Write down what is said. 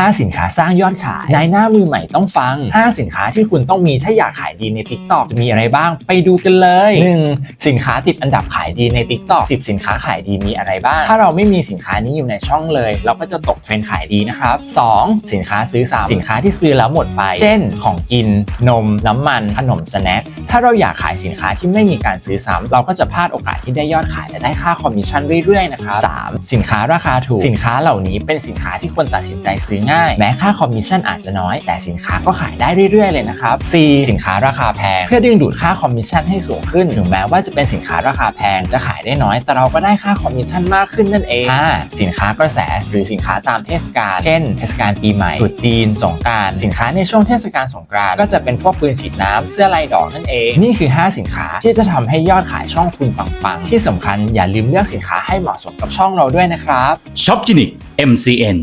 5 สินค้าสร้างยอดขาย นายหน้ามือใหม่ต้องฟัง 5 สินค้าที่คุณต้องมีถ้าอยากขายดีใน TikTok จะมีอะไรบ้าง ไปดูกันเลย 1. สินค้าติดอันดับขายดีใน TikTok 10 สินค้าขายดีมีอะไรบ้าง ถ้าเราไม่มีสินค้านี้อยู่ในช่องเลย เราก็จะตกเทรนด์ขายดีนะครับ 2. สินค้าซื้อซ้ำสินค้าที่ซื้อแล้วหมดไป เช่น ของกิน นม น้ำมัน ขนมสแน็ค ถ้าเราอยากขายสินค้าที่ไม่มีการซื้อซ้ำเราก็จะพลาดโอกาสที่ได้ยอดขายและได้ค่าคอมมิชชั่นเรื่อยๆนะครับ 3. สินค้าราคาถูก สินค้าเหล่านี้เป็นสินค้าที่คนตัดสินใจซื้อง่าย แม้ค่าคอมมิชชั่นอาจจะน้อย แต่สินค้าก็ขายได้เรื่อยๆ เลยนะครับ 4. สินค้าราคาแพง เพื่อดึงดูดค่าคอมมิชชั่นให้สูงขึ้นถึงแม้ว่าจะเป็นสินค้าราคาแพงจะขายได้น้อย แต่เราก็ได้ค่าคอมมิชชั่นมากขึ้นนั่นเอง 5. สินค้ากระแสหรือสินค้าตามเทศกาล เช่น เทศกาลปีใหม่ตรุษจีนสงกรารสินค้าในช่วงเทศกาลสงกรานต์ก็จะเป็นพวกปืนฉีดน้ำเสื้อลายดอกนั่นเอง นี่คือ 5 สินค้าที่จะทำให้ยอดขายช่องคุณปังๆ ที่สำคัญอย่าลืมเลือกสินค้าให้เหมาะสมกับช่องเราด้วยนะครับช็อปจินิก MCN